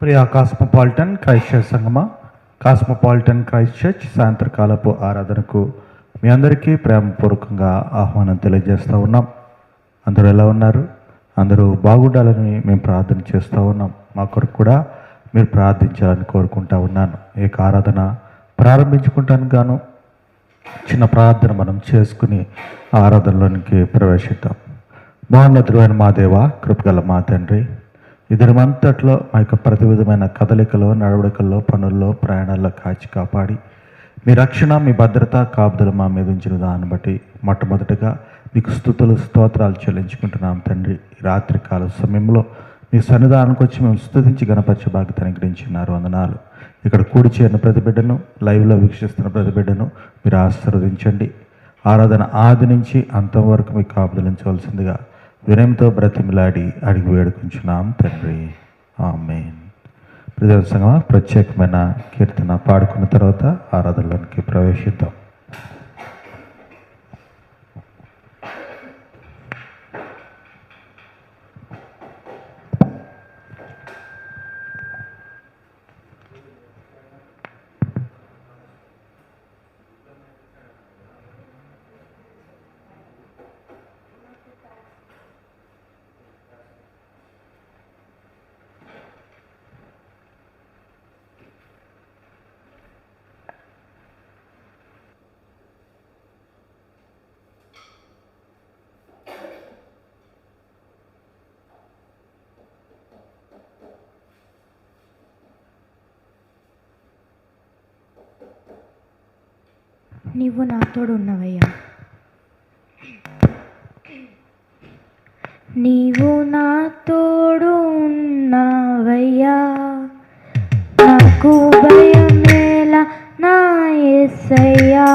ప్రియ cosmopolitan Christ church సంగమ cosmopolitan Christ church సాయంత్రకాలపు ఆరాధనకు మీ అందరికీ ప్రేమపూర్వకంగా ఆహ్వానం తెలియజేస్తూ ఉన్నాం. అందరూ ఎలా ఉన్నారు? అందరూ బాగుండాలని మేము ప్రార్థన చేస్తూ ఉన్నాం. మా కొరకు కూడా మీరు ప్రార్థించాలని కోరుకుంటా ఉన్నాను. ఈ యొక్క ఆరాధన ప్రారంభించుకుంటాను గాను. చిన్న ప్రార్థన మనం చేసుకుని ఆరాధనలోనికి ప్రవేశిద్దాం. మహోన్నతుడైన మా దేవ కృపగల మా తండ్రి ఇద్దరమంతట్లో మా యొక్క ప్రతి విధమైన కదలికలో నడవడికల్లో పనుల్లో ప్రయాణాల్లో కాచి కాపాడి మీ రక్షణ మీ భద్రత కాపుదలు మా మీద ఉంచిన దాన్ని బట్టి మొట్టమొదటిగా మీకు స్థుతులు స్తోత్రాలు చెల్లించుకుంటున్నాం తండ్రి. రాత్రి కాల సమయంలో మీ సన్నిధానానికి వచ్చి మేము స్థుతించి గణపరిచే బాధ్యత అనుగ్రహించినారు. వందనాలు. ఇక్కడ కూడి చేరిన ప్రతి బిడ్డను లైవ్లో వీక్షిస్తున్న ప్రతి బిడ్డను మీరు ఆశీర్వదించండి. ఆరాధన ఆది నుంచి అంతం వరకు మీకు కాపుదలించవలసిందిగా వినయంతో బ్రతిమిలాడి అడిగి వేడుకుంటున్నాం తండ్రి. ఆమెన్. ప్రజల సంగమ ప్రత్యేకమైన కీర్తన పాడుకున్న తర్వాత ఆరాధనలోనికి ప్రవేశిద్దాం. నీవు నాతోడు ఉన్నవయ్యా నీవు నా తోడు ఉన్నవయ్యా నాకు భయమేలా నా ఎస్సయ్యా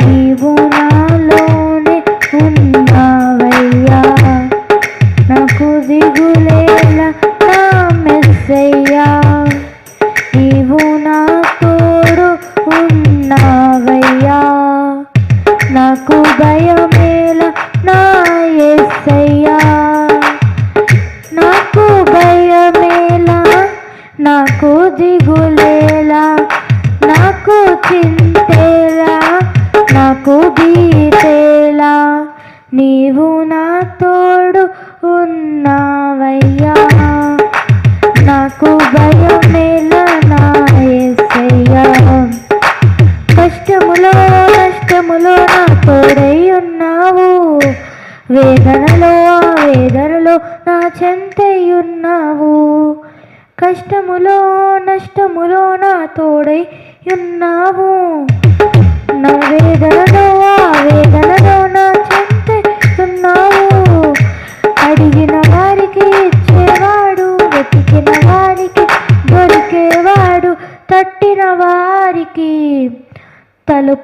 నీవు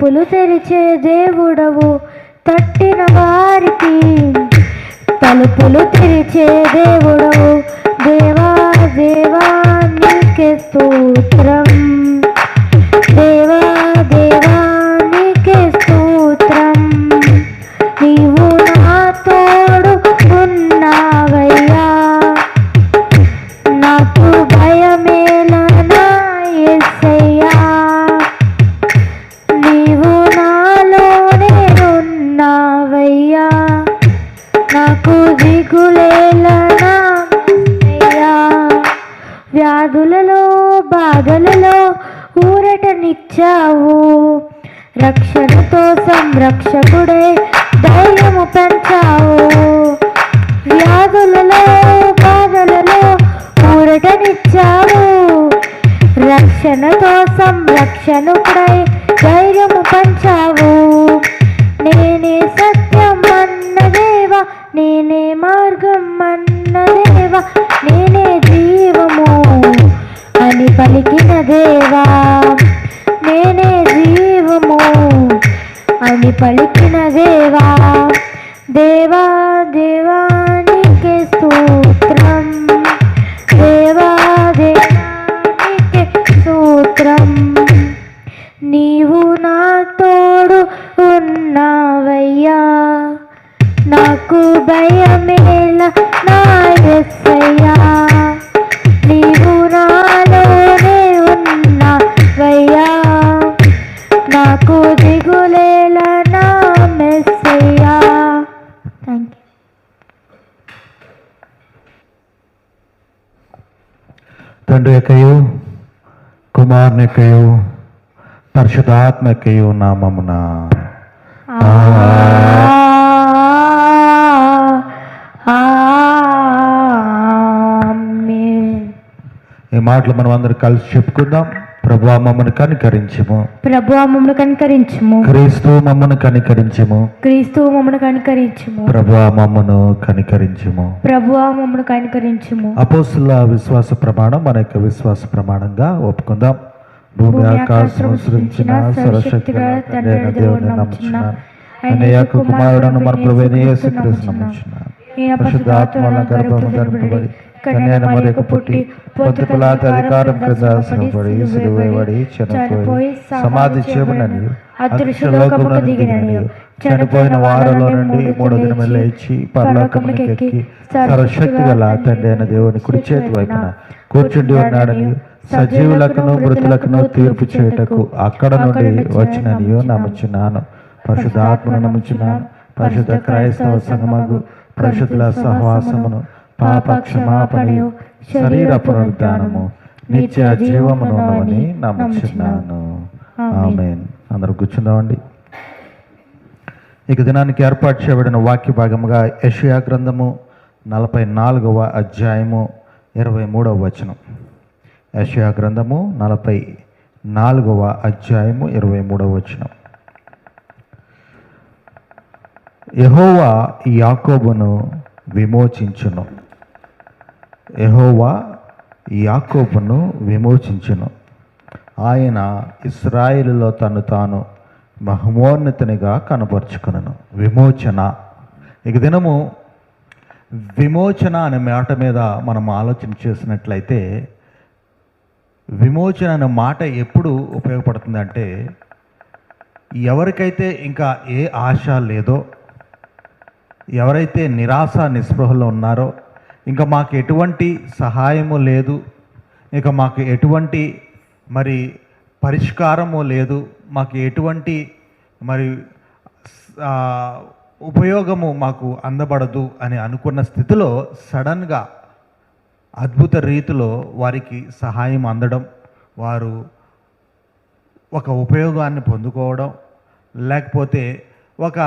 తలుపులు తెరిచే దేవుడవు తట్టిన వారికి తలుపులు తెరిచే దేవుడవు. దేవా దేవా నీకే స్తోత్రం. దేవా అని పలికిన దేవా దేవా దేవానికి సూత్రం దేవా దేవానికి సూత్రం నీవు నా తోడు ఉన్నావయ్యా. నాకు భయమేలా నా ఎస్సయ్యా. నీవు నాలోనే ఉన్నావయ్యా. నాకు తండ్రి యొక్కయు కుమారుని యొక్కయు పరిశుధాత్మ యొక్కయు నామమున. ఈ మాటలు మనం అందరం కలిసి చెప్పుకుందాం ప్రభు మమ్మను కనికరించము. ప్రభు మమ్మను కనికరించుము. క్రీస్తు మమ్మను కనికరించము. క్రీస్తు మమ్మను కనికరించుము. ప్రభు మమ్మను కనికరించము. ప్రభు మమ్మను కనికరించుము. అపోస్తుల విశ్వాస ప్రమాణం మన యొక్క విశ్వాస ప్రమాణంగా ఒప్పుకుందాం. భూమి ఆకాశం సృష్టించిన సర్వశక్తిగా తండ్రి దేవుని నమ్ముచున్నాను కుమారుడను మన యేసుక్రీస్తు నమ్ముచున్నాను పరిశుద్ధాత్మల గర్భము ధరింపబడి కన్యాన పుట్టి పొద్దు పిలాత అధికారం చనిపోయి సమాధి చేయబడినని అదృశ్యలోకమున దిగినని చనిపోయిన వారిలో నుండి మూడో దినము లేచి పరలోకమునికి ఎక్కి సర్వశక్తి గల తండ్రి అయిన దేవుని కుడి చేతి వైపున కూర్చుండి ఉన్నాడని సజీవులకును మృతులకును తీర్పు చేయుటకు అక్కడ నుండి వచ్చిననియో నమ్ముచున్నాను. పరిశుద్ధాత్మను నమ్ముచున్నాను. పరిశుద్ధ క్రైస్తవ సంగమగు పరిశుద్ధుల సహవాసమును పాప క్షమాపణయు శరీర పునరుద్ధానము నిత్య జీవమును ఉన్నవని నమ్ముచున్నాను. ఆమేన్. అందరూ కూర్చుందామండి. ఇక దినానికి ఏర్పాటు చేయబడిన వాక్య భాగముగా యషయా గ్రంథము నలభై నాలుగవ అధ్యాయము ఇరవై మూడవ వచనం. యషయా గ్రంథము నలభై నాలుగవ అధ్యాయము ఇరవై మూడవ వచనం. యహోవా యాకోబును విమోచించును. యహోవా యాకోబును విమోచించును. ఆయన ఇస్రాయేలులో తను తాను మహమోన్నతునిగా కనపరుచుకును. విమోచన. ఇక దినము విమోచన అనే మాట మీద మనం ఆలోచన చేసినట్లయితే విమోచన అనే మాట ఎప్పుడు ఉపయోగపడుతుందంటే ఎవరికైతే ఇంకా ఏ ఆశ లేదో ఎవరైతే నిరాశ నిస్పృహలో ఉన్నారో ఇంకా మాకు ఎటువంటి సహాయము లేదు. ఇక మాకు ఎటువంటి మరి పరిష్కారము లేదు. మాకు ఎటువంటి మరి ఉపయోగము మాకు అందబడదు అని అనుకున్న స్థితిలో సడన్గా అద్భుత రీతిలో వారికి సహాయం అందడం వారు ఒక ఉపయోగాన్ని పొందుకోవడం లేకపోతే ఒక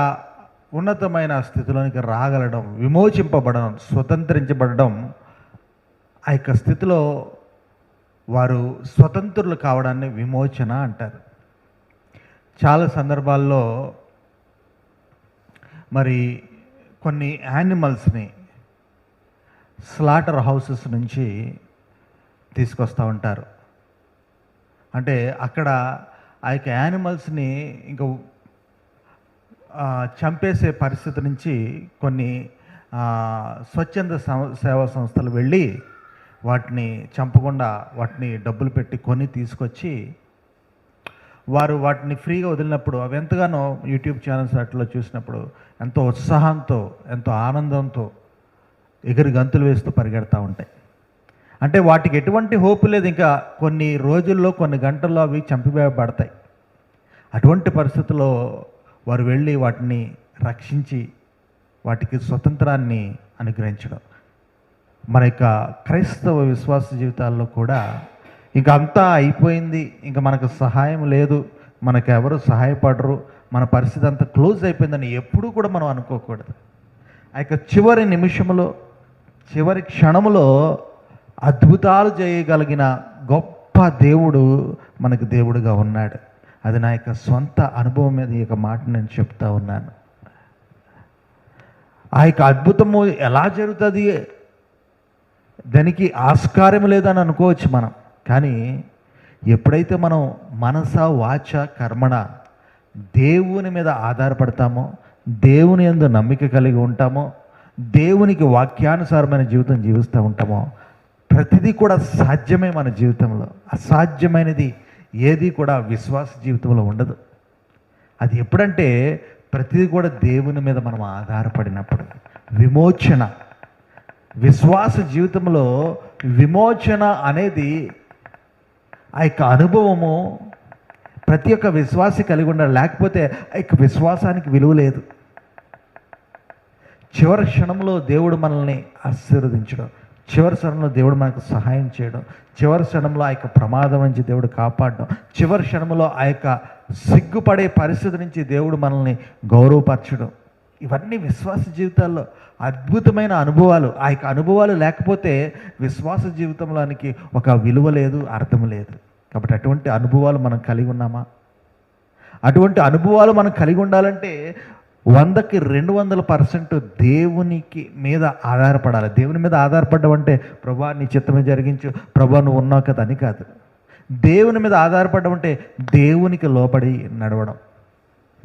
ఉన్నతమైన స్థితిలోనికి రాగలడం విమోచింపబడడం స్వతంత్రించబడడం ఆ యొక్క స్థితిలో వారు స్వతంత్రులు కావడాన్ని విమోచన అంటారు. చాలా సందర్భాల్లో మరి కొన్ని యానిమల్స్ని స్లాటర్ హౌసెస్ నుంచి తీసుకొస్తూ ఉంటారు. అంటే అక్కడ ఆ యొక్క యానిమల్స్ని ఇంకా చంపేసే పరిస్థితి నుంచి కొన్ని స్వచ్ఛంద సేవా సంస్థలు వెళ్ళి వాటిని చంపకుండా వాటిని డబ్బులు పెట్టి కొని తీసుకొచ్చి వారు వాటిని ఫ్రీగా వదిలినప్పుడు అవి ఎంతగానో యూట్యూబ్ ఛానల్స్ వాటిలో చూసినప్పుడు ఎంతో ఉత్సాహంతో ఎంతో ఆనందంతో ఎగిరి గంతులు వేస్తూ పరిగెడతా ఉంటాయి. అంటే వాటికి ఎటువంటి హోప్ లేదు. ఇంకా కొన్ని రోజుల్లో కొన్ని గంటల్లో అవి చంపివేయబడతాయి. అటువంటి పరిస్థితుల్లో వారు వెళ్ళి వాటిని రక్షించి వాటికి స్వతంత్రాన్ని అనుగ్రహించడం. మన యొక్క క్రైస్తవ విశ్వాస జీవితాల్లో కూడా ఇంకా అంతా అయిపోయింది. ఇంకా మనకు సహాయం లేదు. మనకు ఎవరు సహాయపడరు. మన పరిస్థితి అంతా క్లోజ్ అయిపోయిందని ఎప్పుడూ కూడా మనం అనుకోకూడదు. ఆ యొక్క చివరి నిమిషంలో చివరి క్షణములో అద్భుతాలు చేయగలిగిన గొప్ప దేవుడు మనకు దేవుడుగా ఉన్నాడు. అది నా యొక్క సొంత అనుభవం మీద ఈ యొక్క మాట నేను చెప్తా ఉన్నాను. ఆ యొక్క అద్భుతము ఎలా జరుగుతుంది? దానికి ఆస్కారం లేదని అనుకోవచ్చు మనం. కానీ ఎప్పుడైతే మనం మనస వాచ కర్మణ దేవుని మీద ఆధారపడతామో దేవుని యందు నమ్మిక కలిగి ఉంటామో దేవునికి వాక్యానుసారమైన జీవితం జీవిస్తూ ఉంటామో ప్రతిదీ కూడా సాధ్యమే మన జీవితంలో. అసాధ్యమైనది ఏది కూడా విశ్వాస జీవితంలో ఉండదు. అది ఎప్పుడంటే ప్రతిదీ కూడా దేవుని మీద మనం ఆధారపడినప్పుడు. విమోచన. విశ్వాస జీవితంలో విమోచన అనేది ఆ యొక్క అనుభవము ప్రతి ఒక్క విశ్వాసి కలిగి ఉండాలి. లేకపోతే ఆ యొక్క విశ్వాసానికి విలువ లేదు. చివరి క్షణంలో దేవుడు మనల్ని ఆశీర్వదించడం. చివరి క్షణంలో దేవుడు మనకు సహాయం చేయడం చివరి క్షణంలో ఆ యొక్క ప్రమాదం నుంచి దేవుడు కాపాడడం చివరి క్షణంలో ఆ యొక్క సిగ్గుపడే పరిస్థితి నుంచి దేవుడు మనల్ని గౌరవపరచడం. ఇవన్నీ విశ్వాస జీవితాల్లో అద్భుతమైన అనుభవాలు. ఆ యొక్క అనుభవాలు లేకపోతే విశ్వాస జీవితంలోనికి ఒక విలువ లేదు అర్థం లేదు. కాబట్టి అటువంటి అనుభవాలు మనం కలిగి ఉన్నామా? అటువంటి అనుభవాలు మనం కలిగి ఉండాలంటే వందకి రెండు వందల పర్సెంట్ దేవునికి మీద ఆధారపడాలి. దేవుని మీద ఆధారపడడం అంటే ప్రభా నీ చిత్తమే జరిగించు. ప్రభా నువ్వు ఉన్నావు కదా అని కాదు. దేవుని మీద ఆధారపడడం అంటే దేవునికి లోబడి నడవడం.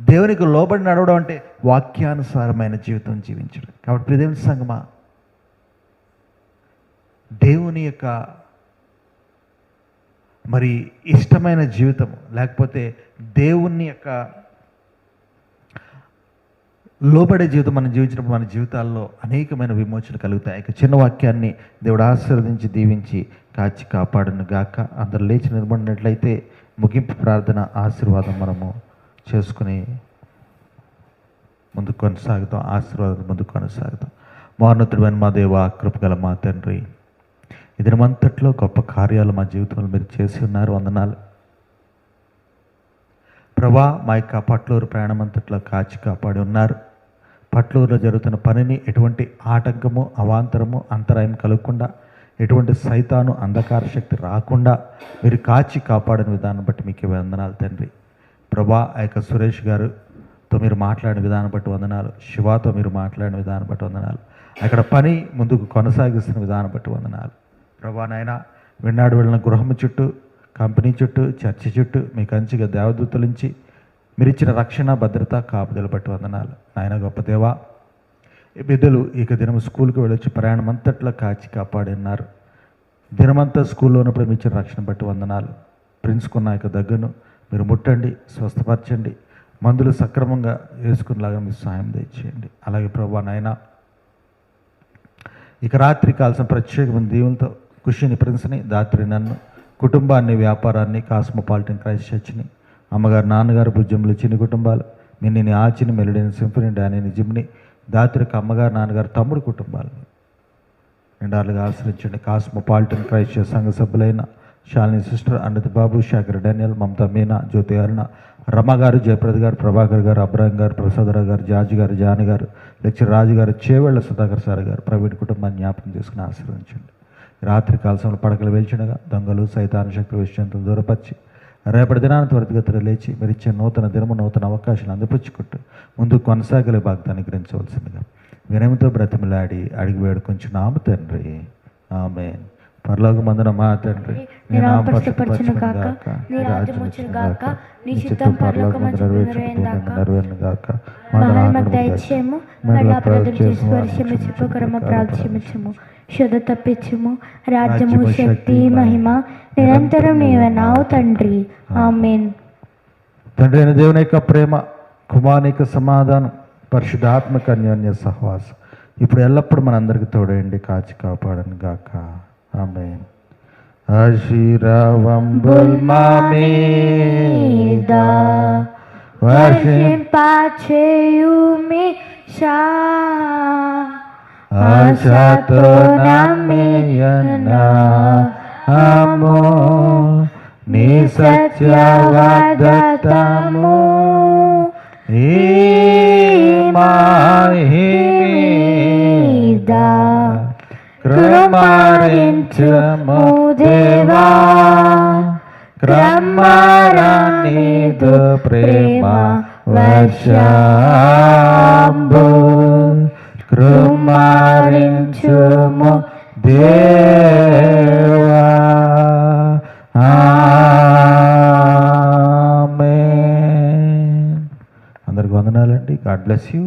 దేవునికి లోబడి నడవడం అంటే వాక్యానుసారమైన జీవితం జీవించడం. కాబట్టి ప్రియదేవుని సంగమా దేవుని యొక్క మరి ఇష్టమైన జీవితం లేకపోతే దేవుని యొక్క లోబడే జీవితం మనం జీవించినప్పుడు మన జీవితాల్లో అనేకమైన విమోచన కలుగుతాయి. ఇక చిన్న వాక్యాన్ని దేవుడు ఆశీర్వదించి దీవించి కాచి కాపాడును గాక. అందరు లేచి నిలబడినట్లయితే ముగింపు ప్రార్థన ఆశీర్వాదం మనము చేసుకుని ముందుకు కొనసాగుతాం. ఆశీర్వాదం ముందుకు కొనసాగుతాం. మహోన్నతుడైన మా దేవ కృపగల మా తండ్రి ఇదినమంతట్లో గొప్ప కార్యాలు మా జీవితంలో మీరు చేసి ఉన్నారు. వందనాలు. ప్రభా మా యొక్క పట్లూరు ప్రయాణం అంతట్లో కాచి కాపాడి ఉన్నారు. పట్లూరులో జరుగుతున్న పనిని ఎటువంటి ఆటంకము అవాంతరము అంతరాయం కలగకుండా ఎటువంటి సైతాను అంధకార శక్తి రాకుండా మీరు కాచి కాపాడిన విధానం బట్టి మీకు వందనాలు తండ్రి. ప్రభా ఆ యొక్క సురేష్ గారుతో మీరు మాట్లాడిన విధానం బట్టి వందనాలు. శివాతో మీరు మాట్లాడిన విధానం బట్టి వందనాలు. అక్కడ పని ముందుకు కొనసాగిస్తున్న విధానం బట్టి వందనాలు. ప్రభా నాయన విన్నాడు వెళ్ళిన గృహము చుట్టూ కంపెనీ చుట్టూ చర్చి చుట్టూ మీ కంచిగా దేవదూతలించి మీరు ఇచ్చిన రక్షణ భద్రత కాపుదల బట్టి వందనాలు. నాయన గొప్ప దేవా బిడ్డలు ఇక దినం స్కూల్కి వెళ్ళొచ్చి ప్రయాణం అంతట్లో కాచి కాపాడినారు. దినమంతా స్కూల్లో ఉన్నప్పుడు మీ ఇచ్చిన రక్షణ బట్టి వందనాలు. ప్రిన్స్కున్న యొక్క దగ్గరను మీరు ముట్టండి స్వస్థపరచండి. మందులు సక్రమంగా వేసుకునేలాగా మీరు సాయం దయచేయండి. అలాగే ప్రభా నాయన ఇక రాత్రి కాల్సిన ప్రత్యేకమైన దీవులతో కుషిని ప్రిన్స్ని దాత్రి నన్ను కుటుంబాన్ని వ్యాపారాన్ని కాస్మోపాలిటన్ క్రైస్ట్ చర్చ్ని అమ్మగారు నాన్నగారు భుజంలో చిన్ని కుటుంబాలు మిన్నిని ఆచిని మెలడిని సింఫనీ డానిని జిమ్ని దాత్రికి అమ్మగారు నాన్నగారు తమ్ముడు కుటుంబాలని. నిండాలుగా ఆశ్రయించండి. కాస్మోపాలిటన్ క్రైస్ట్ సంఘ సభ్యులైన శాలిని సిస్టర్ అన్నతి బాబు శాఖర్ డానియల్ మమతా మీనా జ్యోతి అరుణ రమ గారు జయప్రద గారు ప్రభాకర్ గారు అబ్రాహిం గారు ప్రసాదరావు గారు జార్జ్ గారు జానగారు లెక్చర్ రాజు గారు చేవెళ్ళ సుధాకర్ సార్ గారు ప్రవీణ్ కుటుంబాన్ని జ్ఞాపకం చేసుకుని ఆశీర్వదించండి రాత్రి కాలసంలో పడకలు వేల్చుండగా దొంగలు సైతాన శక్తుల విషయంతో దూరపరిచి రేపటి దినాన్ని త్వరితగతిలో లేచి మీరు ఇచ్చే నూతన దినము నూతన అవకాశాలు అందిపుచ్చుకుంటూ ముందుకు కొనసాగలే భాగ్యాన్ని గ్రహించవలసిందిగా వినయంతో బ్రతిమలాడి అడిగి వేడుకొంచున్నాము తండ్రి. ఆమె పరలోక మందున మా తండ్రి నీ నామం పరిశుద్ధపరచును గాక, నీ రాజ్యం వచ్చును గాక, నీ చిత్తం పరలోకమందు నెరవేరును గాక. నెరవేరును గాక? మహాత్మకు దయచేయము మళ్ళా ప్రజలు చేసి వర్షము చిప్పకరమ ప్రార్థించము శుద్ధ తప్పించుము రాజ్యము శక్తి మహిమ నిరంతరం నీవెనావు తండ్రి. ఆమెన్. తండ్రి అయిన దేవుని యొక్క ప్రేమ కుమారుని యొక్క సమాధానం పరిశుద్ధాత్మక అన్యోన్య సహవాసం. ఇప్పుడు ఎల్లప్పుడూ మనందరికి తోడేయండి కాచి కాపాడను గాక. ఆమె మా మీద వర్షిం వర్షింపచేయుమి షా ఆశతో నమ్మియన్నాము నీ సత్యవాదతము ఈ మాహిమీద కృమారించము దేవా క్రమరానిదు ప్రేమ వర్షంబు కృమారించుము దేవా. అందరికి వందనాలండి. God bless you.